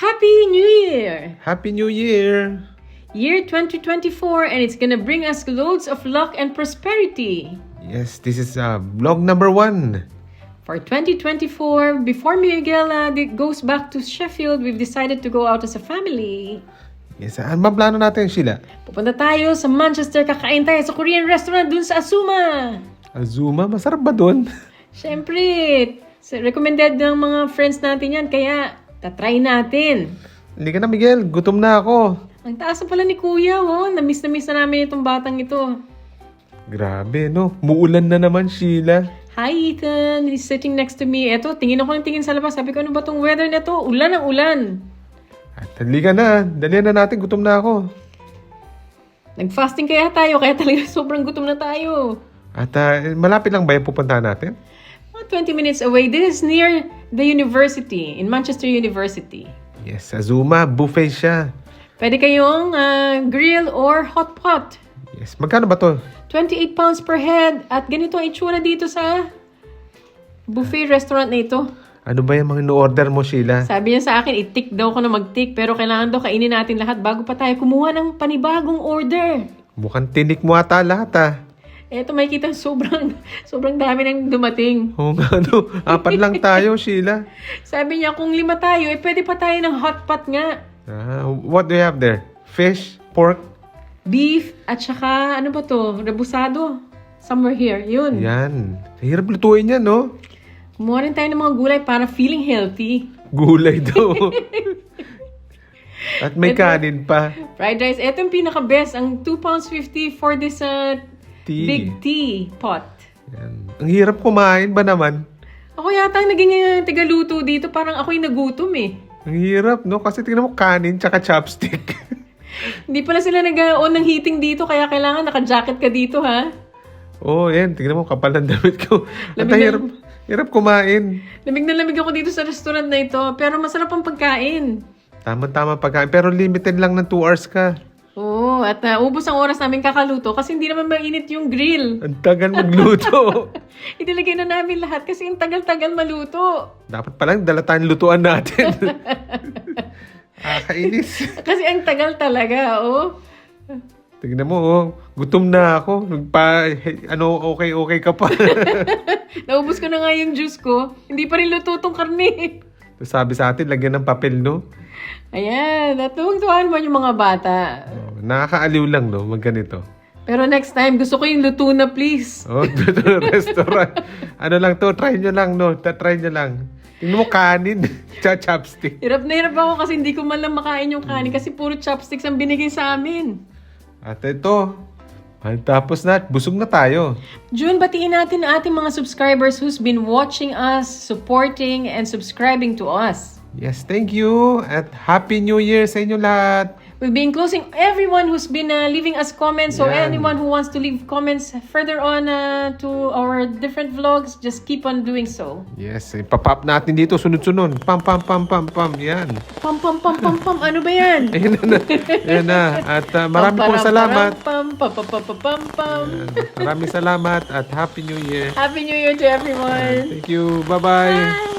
Happy New Year! Happy New Year! Year 2024 and it's gonna bring us loads of luck and prosperity. Yes, this is uh, vlog number one. For 2024, before Miguel uh, goes back to Sheffield, we've decided to go out as a family. Yes, ano ba plano natin, Sheila? Pupunta tayo sa Manchester, kakain tayo sa Korean restaurant dun sa Azuma. Azuma, masarap ba doon? Siyempre, recommended ng mga friends natin yan, kaya tatry natin. Hindi ka na, Miguel. Gutom na ako. Ang taas na pala ni Kuya, oh. Namiss na miss na namin itong batang ito. Grabe, no? Muulan na naman, Sheila. Hi, Ethan. He's sitting next to me. Eto, tingin ako ng tingin sa labas. Sabi ko, ano ba tong weather na to? Ulan ang ulan. At halika na. Dalihan na natin. Gutom na ako. Nag-fasting kaya tayo, kaya talaga sobrang gutom na tayo. At ah, malapit lang ba yung pupuntahan natin? Mga 20 minutes away. This is near the university, in Manchester University. Yes, Azuma. Buffet siya. Pwede kayong ah, grill or hot pot. Yes. Magkano ba to? 28 pounds per head. At ganito ang itsura dito sa buffet restaurant na ito. Ano ba yung mga in-order mo, Sheila? Sabi niya sa akin, i-tick daw ko na mag-tick, pero kailangan daw kainin natin lahat bago pa tayo kumuha ng panibagong order. Mukhang tinik mo ata lahat, ah. Eto, makikita sobrang, sobrang dami nang dumating. Oo nga, no? Apat lang tayo, Sheila. Sabi niya, kung lima tayo, eh pwede pa tayo ng hot pot nga. Ah, what do you have there? Fish? Pork? Beef, at saka, ano ba to? Rebusado. Somewhere here. Yun. Yan. Hirap lutuin yan, no? Kumuha rin tayo ng mga gulay para feeling healthy. Gulay daw. At may kanin pa. Fried rice. Ito yung pinaka-best. Ang 2 pounds 50 for this uh, Tea. big tea pot. Yan. Ang hirap kumain ba naman? Ako yata ang naging uh, tigaluto dito. Parang ako'y nagutom eh. Ang hirap, no? Kasi tingnan mo kanin tsaka chopstick. Hindi pala sila nag-on ng heating dito, kaya kailangan naka-jacket ka dito, ha? Oo, oh, yan. Tingnan mo, kapal ng damit ko. At Lamig ang na- hirap, hirap kumain. Lamig na lamig ako dito sa restaurant na ito, pero masarap ang pagkain. Tama-tama pagkain. Pero limited lang ng 2 hours ka. Oo, at uh, ubos ang oras namin kakaluto kasi hindi naman mainit yung grill. Ang tagal magluto. Itilagay na namin lahat kasi ang tagal-tagal maluto. Dapat palang dala tayong lutuan natin. ah, kainis. Kasi ang tagal talaga, oh. Tingnan mo, oh. gutom na ako. Nagpa, ano, okay-okay ka pa. Naubos ko na nga yung juice ko. Hindi pa rin luto tong karne. Sabi sa atin, lagyan ng papel, no? Ayan, natuwang-tuwa naman yung mga bata. Oh, nakakaaliw lang, no? Magganito. Pero next time, gusto ko yung luto na, please. Oh, dito na restaurant. Ano lang to, try nyo lang, no? Try nyo lang. Tingnan mo kanin, tsaka chopstick. Hirap na hirap ako kasi hindi ko man lang makain yung kanin kasi puro chopsticks ang binigay sa amin. At ito, tapos na, busog na tayo. June, batiin natin ang ating mga subscribers who's been watching us, supporting, and subscribing to us. Yes, thank you. At Happy New Year sa inyo lahat. We've been closing everyone who's been uh, leaving us comments. So Yan. anyone who wants to leave comments further on uh, to our different vlogs, just keep on doing so. Yes, ipapop natin dito sunod-sunod. Pam, pam, pam, pam, pam. Yan. Pam pam pam pam pam. Ano ba yan? Ayan na. Ayan na. At uh, marami pong salamat. Pam pam pam pam pam pam. Maraming salamat at Happy New Year. Happy New Year to everyone. Thank you. Bye-bye. Bye.